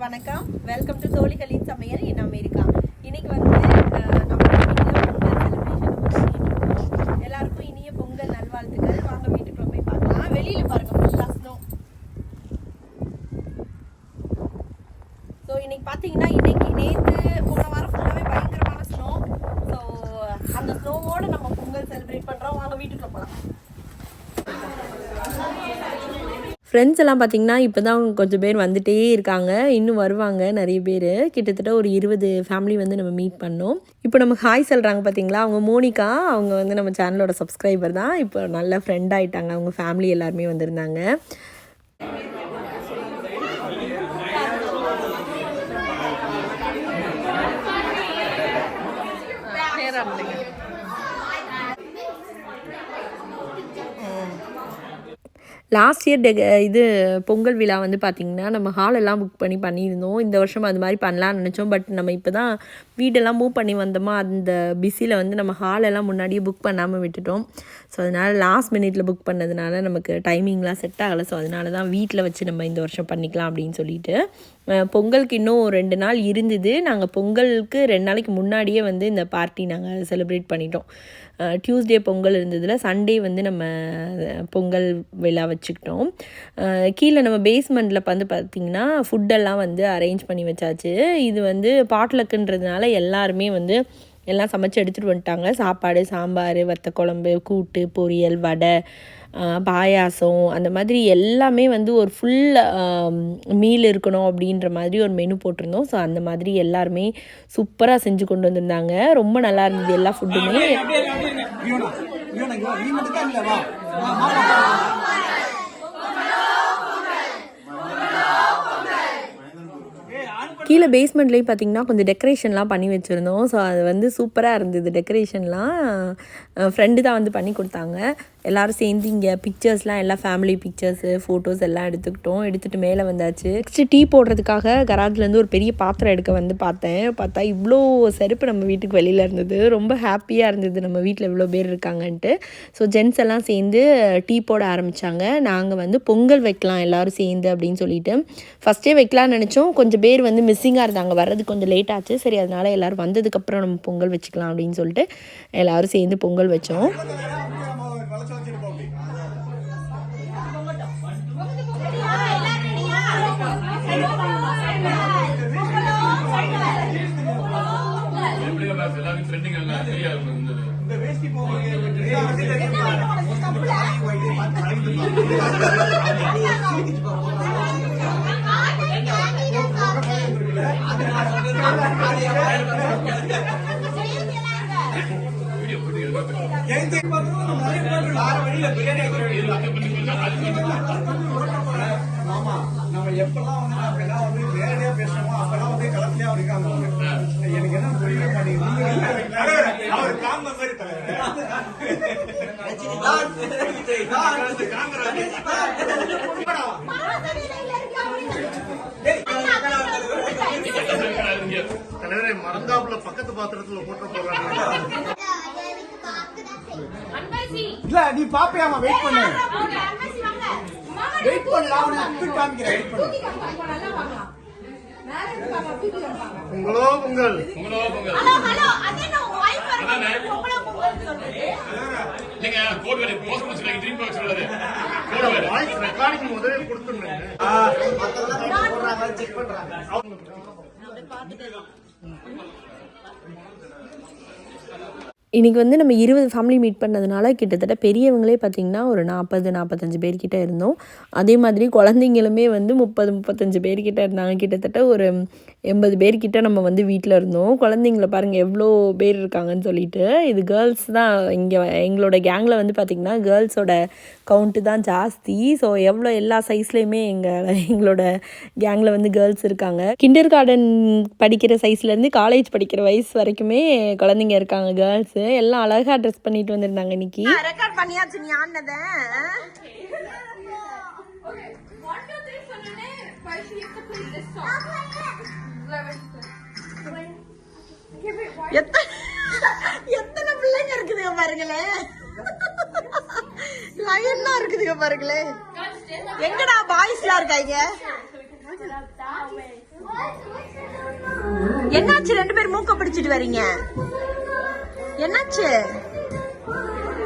வணக்கம். Welcome to தோழிகளின் சமையல் in America. இன்னைக்கு வந்து அஹ், நம்ம வீட்டுல பொங்கல் celebration எல்லாருக்கும் இனிய பொங்கல் நல்வாழ்த்துக்கள் வாங்க வீட்டுக்குள்ள போய் பார்க்கலாம் வெளியில பாருங்க ஃபுல்லா ஸ்னோ ஸோ இன்னைக்கு பார்த்தீங்கன்னா இன்னைக்கு நேற்று போன வாரம் ஃபுல்லாகவே பயங்கரமான ஸ்னோ ஸோ அந்த ஸ்னோவோட நம்ம பொங்கல் செலிப்ரேட் பண்ணுறோம் வாங்க வீட்டுக்குள்ள போகலாம் ஃப்ரெண்ட்ஸ் எல்லாம் பார்த்தீங்கன்னா இப்போ தான் கொஞ்சம் பேர் வந்துட்டே இருக்காங்க. இன்னும் வருவாங்க நிறைய பேர். கிட்டத்தட்ட ஒரு இருபது ஃபேமிலி வந்து நம்ம மீட் பண்ணோம். இப்போ நம்ம ஹாய் சொல்கிறாங்க பார்த்தீங்களா அவங்க மோனிகா அவங்க வந்து நம்ம சேனலோட சப்ஸ்கிரைபர் தான். இப்போ நல்ல ஃப்ரெண்ட் ஆகிட்டாங்க அவங்க ஃபேமிலி எல்லாருமே வந்திருந்தாங்க. லாஸ்ட் இயர் டெ இது பொங்கல் விழா வந்து பார்த்திங்கன்னா நம்ம ஹாலெல்லாம் புக் பண்ணி பண்ணியிருந்தோம். இந்த வருஷம் அது மாதிரி பண்ணலாம்னு நினச்சோம். பட் நம்ம இப்போ தான் வீடெல்லாம் மூவ் பண்ணி வந்தோமா அந்த பிஸியில் வந்து நம்ம ஹாலெல்லாம் முன்னாடியே புக் பண்ணாமல் விட்டுட்டோம். ஸோ அதனால் லாஸ்ட் மினிட்ல புக் பண்ணதுனால நமக்கு டைமிங்லாம் செட் ஆகலை. ஸோ அதனால தான் வீட்டில் வச்சு நம்ம இந்த வருஷம் பண்ணிக்கலாம் அப்படின்னு சொல்லிட்டு பொங்கலுக்கு இன்னும் ரெண்டு நாள் இருந்தது. நாங்கள் பொங்கலுக்கு ரெண்டு நாளைக்கு முன்னாடியே வந்து இந்த பார்ட்டி நாங்கள் செலிப்ரேட் பண்ணிட்டோம். டியூஸ்டே பொங்கல் இருந்ததில் சண்டே வந்து நம்ம பொங்கல் விழா வச்சுக்கிட்டோம். கீழே நம்ம பேஸ்மெண்ட்டில் வந்து பார்த்திங்கன்னா ஃபுட்டெல்லாம் வந்து அரேஞ்ச் பண்ணி வச்சாச்சு. இது வந்து பாட்லக்குன்றதுனால எல்லாருமே வந்து எல்லாம் சமைச்சு எடுத்துகிட்டு வந்துட்டாங்க சாப்பாடு சாம்பார் வத்த குழம்பு கூட்டு பொரியல் வடை பாயாசம் அந்த மாதிரி எல்லாமே வந்து ஒரு ஃபுல் மீல் இருக்கணும் அப்படின்ற மாதிரி ஒரு மெனு போட்டிருந்தோம் ஸோ அந்த மாதிரி எல்லாருமே சூப்பராக செஞ்சு கொண்டு வந்திருந்தாங்க ரொம்ப நல்லா இருந்தது எல்லா ஃபுட்டுமே வியோனா வியோனா இங்க வா நீ மட்டும் தான் இல்ல வா வா, மாமா கீழே பேஸ்மெண்ட்லேயும் பார்த்தீங்கன்னா கொஞ்சம் டெக்கரேஷன்லாம் பண்ணி வச்சுருந்தோம். ஸோ அது வந்து சூப்பராக இருந்தது டெக்கரேஷன்லாம் ஃப்ரெண்டு தான் வந்து பண்ணி கொடுத்தாங்க. எல்லாரும் சேர்ந்து இங்கே பிக்சர்ஸ்லாம் எல்லா ஃபேமிலி பிக்சர்ஸு ஃபோட்டோஸ் எல்லாம் எடுத்துக்கிட்டோம். எடுத்துகிட்டு மேலே வந்தாச்சு. நெக்ஸ்ட்டு டீ போடுறதுக்காக கராஜ்லேருந்து ஒரு பெரிய பாத்திரம் எடுக்க வந்து பார்த்தேன். பார்த்தா இவ்வளோ செருப்பு நம்ம வீட்டுக்கு வெளியில் இருந்தது. ரொம்ப ஹாப்பியாக இருந்தது நம்ம வீட்டில் இவ்வளோ பேர் இருக்காங்கன்ட்டு. ஸோ ஜென்ஸ் எல்லாம் சேர்ந்து டீ போட ஆரம்பித்தாங்க நாங்கள் வந்து பொங்கல் வைக்கலாம் எல்லோரும் சேர்ந்து அப்படின்னு சொல்லிட்டு. ஃபஸ்ட்டே வைக்கலாம்னு நினச்சோம். கொஞ்சம் பேர் வந்து மிஸ் பிஸிங்காக இருந்தாங்க. வர்றது கொஞ்சம் லேட் ஆச்சு. சரி அதனால எல்லோரும் வந்ததுக்கப்புறம் நம்ம பொங்கல் வச்சுக்கலாம் அப்படின்னு சொல்லிட்டு எல்லாரும் சேர்ந்து பொங்கல் வச்சோம். வளச்சு வச்சிருப்போம் அப்படி எல்லாரும் ட்ரெண்டிங் எல்லாம் சரியா இருக்கும் இந்த இந்த வேஷ்டி போவாங்க ஆமா நம்ம எப்பெல்லாம் வந்து நம்ம எல்லாம் வந்து நேரடியா பேசுறோமோ அப்பெல்லாம் வந்து கலத்திலே இருக்காங்க அவங்க. எனக்கு என்ன புரியவே மாட்டேங்குது அவர் காந்த மாதிரி தலைவரை மறந்தாப்புல பக்கத்து பாத்திரத்துல போட்டு போடுறாங்க இல்ல நீ பாப்பியாமா வெயிட் பண்ணு. வெயிட் பண்ணல அவனை அப்படி காமிக்கிறேன். வெயிட் பண்ணு. உங்களோ உங்களோ. உங்கள் நீங்க கோட் வேலை போஸ்ட் முடிச்சு உள்ளது. கோட் வேலை வாய்ஸ் ரெக்கார்டிங் முதல்ல கொடுத்துருந்தேன் இன்றைக்கி வந்து நம்ம இருபது ஃபேமிலி மீட் பண்ணதுனால கிட்டத்தட்ட பெரியவங்களே பார்த்திங்கன்னா ஒரு நாற்பது நாற்பத்தஞ்சு பேர்கிட்ட இருந்தோம். அதே மாதிரி குழந்தைங்களுமே வந்து முப்பது முப்பத்தஞ்சு பேர்கிட்ட இருந்தாங்க. கிட்டத்தட்ட ஒரு எண்பது பேர்கிட்ட நம்ம வந்து வீட்டில் இருந்தோம். குழந்தைங்கள பாருங்கள் எவ்வளோ பேர் இருக்காங்கன்னு சொல்லிட்டு. இது கேர்ள்ஸ் தான் இங்கே எங்களோட கேங்கில் வந்து பார்த்திங்கன்னா கேர்ள்ஸோட கவுண்ட்டு தான் ஜாஸ்தி. ஸோ எவ்வளோ எல்லா சைஸ்லேயுமே எங்கள் எங்களோட கேங்கில் வந்து கேர்ள்ஸ் இருக்காங்க. கிண்டர் கார்டன் படிக்கிற சைஸ்லேருந்து காலேஜ் படிக்கிற வயசு வரைக்குமே குழந்தைங்க இருக்காங்க கேர்ள்ஸு எல்லாம் அழகாக ட்ரெஸ் பண்ணிட்டு வந்திருந்தாங்க இன்னைக்கு. ரெக்கார்ட் பண்ணியாச்சு நீ ஆனத எத்தனை எத்தனை பிள்ளைங்க இருக்குதுங்க பாருங்களேன் லயன்லாம் இருக்குதுங்க பாருங்களேன் எங்கடா பாய்ஸ்லாம் இருக்காங்க? என்னாச்சு ரெண்டு பேரும் மூக்க பிடிச்சிட்டு வரீங்க? என்னாச்சு?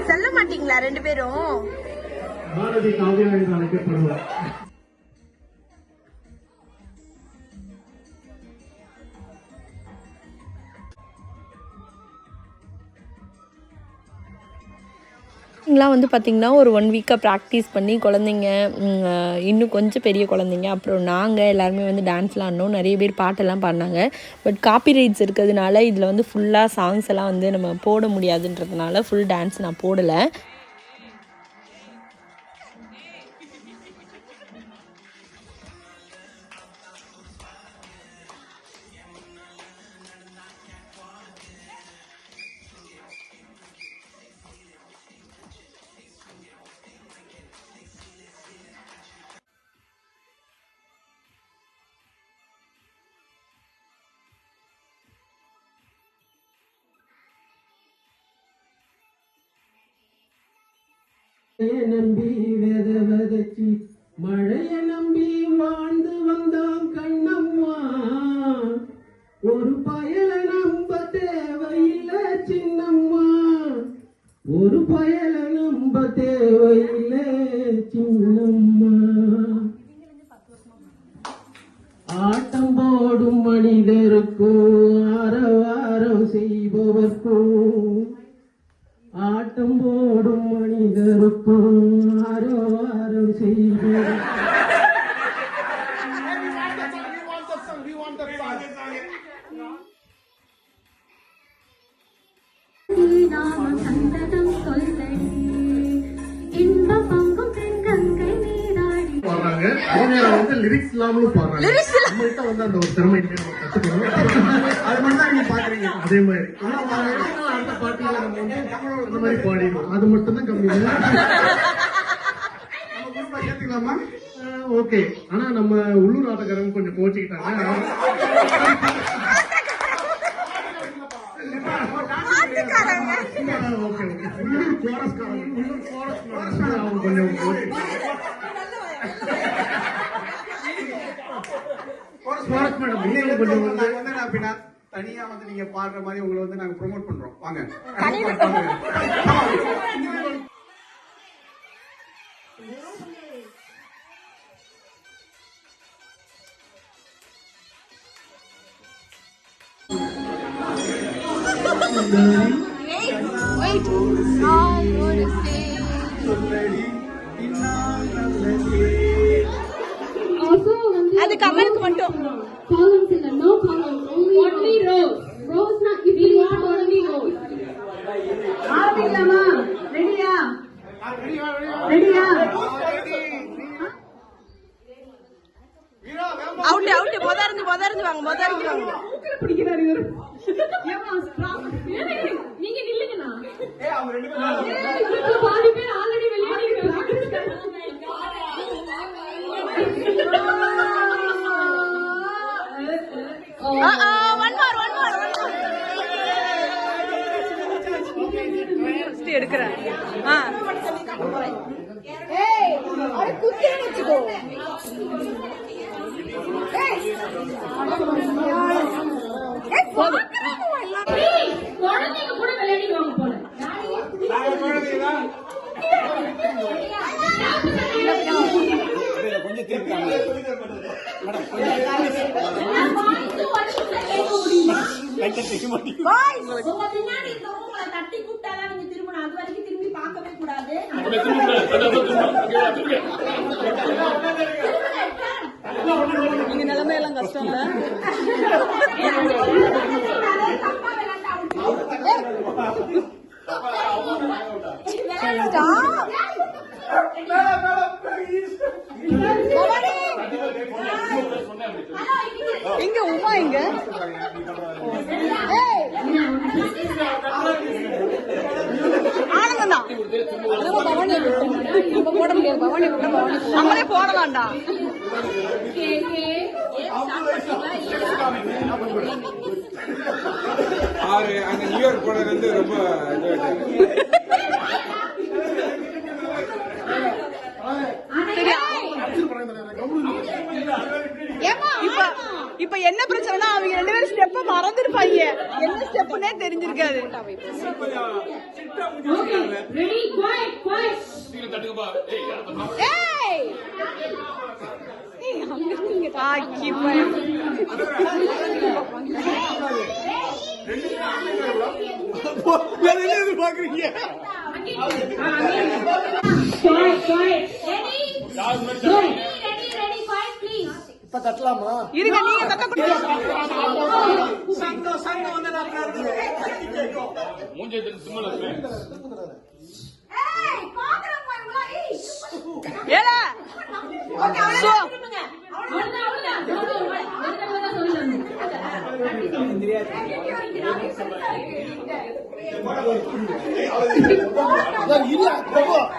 செல்ல மாட்டீங்களா ரெண்டு பேரும்? பாரதி காவியா என்று அழைக்கப்படுவார். ஸ்டார்டிங்லாம் வந்து பார்த்திங்கன்னா ஒரு ஒன் வீக்காக ப்ராக்டிஸ் பண்ணி குழந்தைங்க இன்னும் கொஞ்சம் பெரிய குழந்தைங்க அப்புறம் நாங்கள் எல்லாருமே வந்து டான்ஸ்லாம் ஆடினோம். நிறைய பேர் பாட்டெல்லாம் பாடினாங்க. பட் காப்பி ரைட்ஸ் இருக்கிறதுனால இதில் வந்து ஃபுல்லாக சாங்ஸ் எல்லாம் வந்து நம்ம போட முடியாதுன்றதுனால ஃபுல் டான்ஸ் நான் போடலை. மழைய நம்பி வெத வெதச்சி மழைய நம்பி வாழ்ந்து வந்தான் கண்ணம்மா. ஒரு பயல நம்ப தேவையில்லை சின்னம்மா. ஒரு பயல நம்ப தேவையில்லை சின்னம்மா. ஆட்டம் போடும் மனிதருக்கும் ஆரவாரம் செய்பவர்க்கும் ஆட்டம் சந்ததம் சொல்லடி இன்ப பங்கும் தென்கங்கை நீராடி பாடுறாங்க. அதே நேரம் வந்து லிரிக்ஸ் இல்லாமலும் பாடுறாங்க நம்மகிட்ட வந்து அந்த ஒரு திறமை இருக்கு, நம்ம கத்துக்கணும். அது மட்டும் தான் நீங்க பாக்குறீங்க அதே மாதிரி ஆனா அடுத்த பாட்டுல நம்ம வந்து அந்த மாதிரி பாடிடுவோம் அது மட்டும் தான் கம்மி நம்ம குரூப்ல சேர்த்துக்கலாமா ஓகே ஆனா நம்ம உள்ளூர் ஆட்டக்காரங்க கொஞ்சம் கோச்சிக்கிட்டாங்க உள்ளூர் கோரஸ்காரங்க உள்ளூர் கோரஸ்காரங்க அவங்க கொஞ்சம் கோச்சிக்கிட்டாங்க கோரஸ் மேடம் இன்னும் கொஞ்சம் வந்து என்ன அப்படின்னா தனியா வந்து நீங்க பாடுற மாதிரி உங்களை வந்து நாங்க ப்ரோமோட் பண்றோம். வாங்க. அது கமலுக்கு மட்டும். எடுக்கிறேன். வச்சுக்கோ குழந்தைங்க கூட விளையாடிடுவாங்க போல கொஞ்சம் திருப்பிட்டாங்க பாய்ஸ் உங்க பின்னாடி இருக்கவங்க உங்களை தட்டி கூப்பிட்டாதான் நீங்க திரும்பணும். அது வரைக்கும் திரும்பி பார்க்கவே கூடாது. நீங்க நிலைமை எல்லாம் கஷ்டம் இல்ல உமா எங்க ஏய் ஆனந்தம் தான் பவானி இப்ப போட முடியாது நம்மளே போடலாம்டா ஆறு அங்க நியூயார்க் போனது வந்து ரொம்ப இப்ப இப்ப என்ன பிரச்சனைனா அவங்க ரெண்டு பேரும் ஸ்டெப்ப மறந்துருப்பாங்க. என்ன ஸ்டெப்னே தெரிஞ்சிருக்காது. quiet, quiet, please. இப்ப தட்டலாமா இருங்க நீங்க தட்ட சங்கம் 那你懒婆婆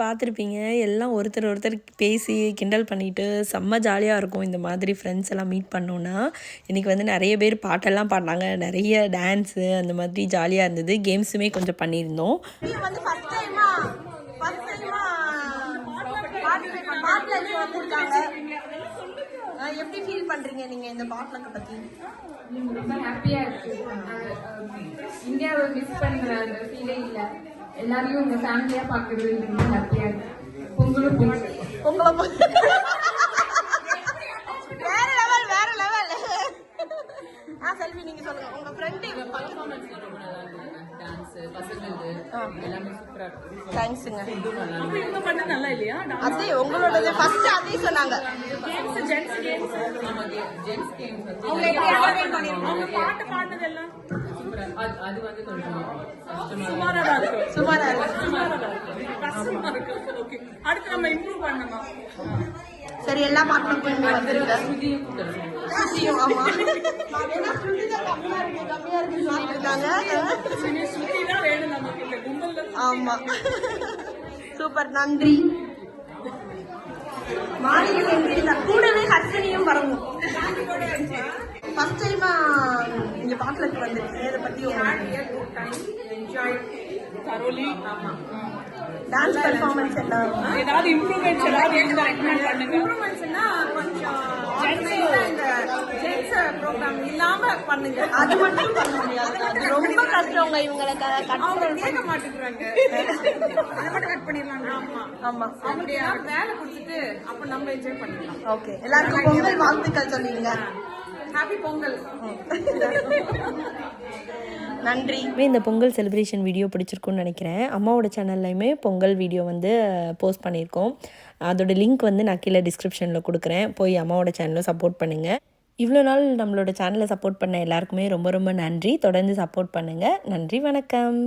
பார்த்துருப்பீங்க. எல்லாம் ஒருத்தர் ஒருத்தர் பேசி கிண்டல் பண்ணிட்டு செம்ம ஜாலியாக இருக்கும் இந்த மாதிரி ஃப்ரெண்ட்ஸ் எல்லாம் மீட் பண்ணோன்னா இன்றைக்கி வந்து நிறைய பேர் பாட்டெல்லாம் பாடினாங்க. நிறைய டான்ஸு அந்த மாதிரி ஜாலியாக இருந்தது. கேம்ஸுமே கொஞ்சம் பண்ணியிருந்தோம். வந்து ஃபர்ஸ்ட் டைமா ஃபர்ஸ்ட் டைமா பாட்லக்கு வந்திருக்காங்க. அஹ் எப்படி ஃபீல் பண்றீங்க நீங்க இந்த பாட்லக்க பத்தி? ரொம்ப ஹாப்பியா இருக்கு. இந்தியாவை மிஸ் பண்ற அந்த ஃபீலே இல்ல எல்லாரையும் உங்க ஃபேமிலியா பாக்குறது ரொம்ப ஹாப்பியா இருக்கு. பொங்கலும் போச்சு. உங்களை போ- வேற லெவல் வேற லெவல் ஆ செல்வி நீங்க சொல்லுங்க. உங்க ஃப்ரெண்ட் தேங்க்ஸுங்க அதே உங்களோடது ஃபர்ஸ்ட் அதே சொன்னாங்க. அவங்க சுமாரா இருக்கு. சரி எல்லா பாட்டும் வந்துருங்க சுத்தியும் ஆமா. ஏன்னா சுத்தி தான் கம்மியா இருக்கு. கம்மியா இருக்கு சொல்லிட்டு இருக்காங்க. ஆமா. சூப்பர். நன்றி. வெற்றி கூடவே ஹர்ஷனியும் வரணும். ஃபர்ஸ்ட் டைமா இங்க பாட்டுலக்கு வந்துருக்கீங்க இதை பத்தி டான்ஸ் பெர்ஃபார்மன்ஸ் எல்லாம் ஏதாவது இம்ப்ரூவ்மெண்ட்ஸ் ஏதாவது இருந்தா ரெக்கமெண்ட் பண்ணுங்க? இம்ப்ரூவ்மெண்ட்ஸ்னா கொஞ்சம் இந்த ஜென்ஸ் ப்ரோக்ராம் இல்லாம பண்ணுங்க. அது மட்டும் பண்ண முடியாது. அது ரொம்ப கஷ்டங்க இவங்களை அவங்க கட் கேட்க மாட்டேங்கிறாங்க. அதை மட்டும் கட் பண்ணிடலாம் ஆமா. ஆமா. ஏதாவது வேலை கொடுத்துட்டு அப்ப நம்ம என்ஜாய் பண்ணிடலாம் ஓகே எல்லாருக்கும் பொங்கல் வாழ்த்துக்கள் சொல்லிடுங்க. நன்றி. இந்த பொங்கல் செலிப்ரேஷன் வீடியோ பிடிச்சிருக்குன்னு நினைக்கிறேன். அம்மாவோட சேனல்லையுமே பொங்கல் வீடியோ வந்து போஸ்ட் பண்ணியிருக்கோம். அதோட லிங்க் வந்து நான் கீழே டிஸ்கிரிப்ஷனில் கொடுக்குறேன். போய் அம்மாவோட சேனலில் சப்போர்ட் பண்ணுங்கள் இவ்வளோ நாள் நம்மளோட சேனலை சப்போர்ட் பண்ண எல்லாருக்குமே ரொம்ப ரொம்ப நன்றி. தொடர்ந்து சப்போர்ட் பண்ணுங்கள் நன்றி வணக்கம்.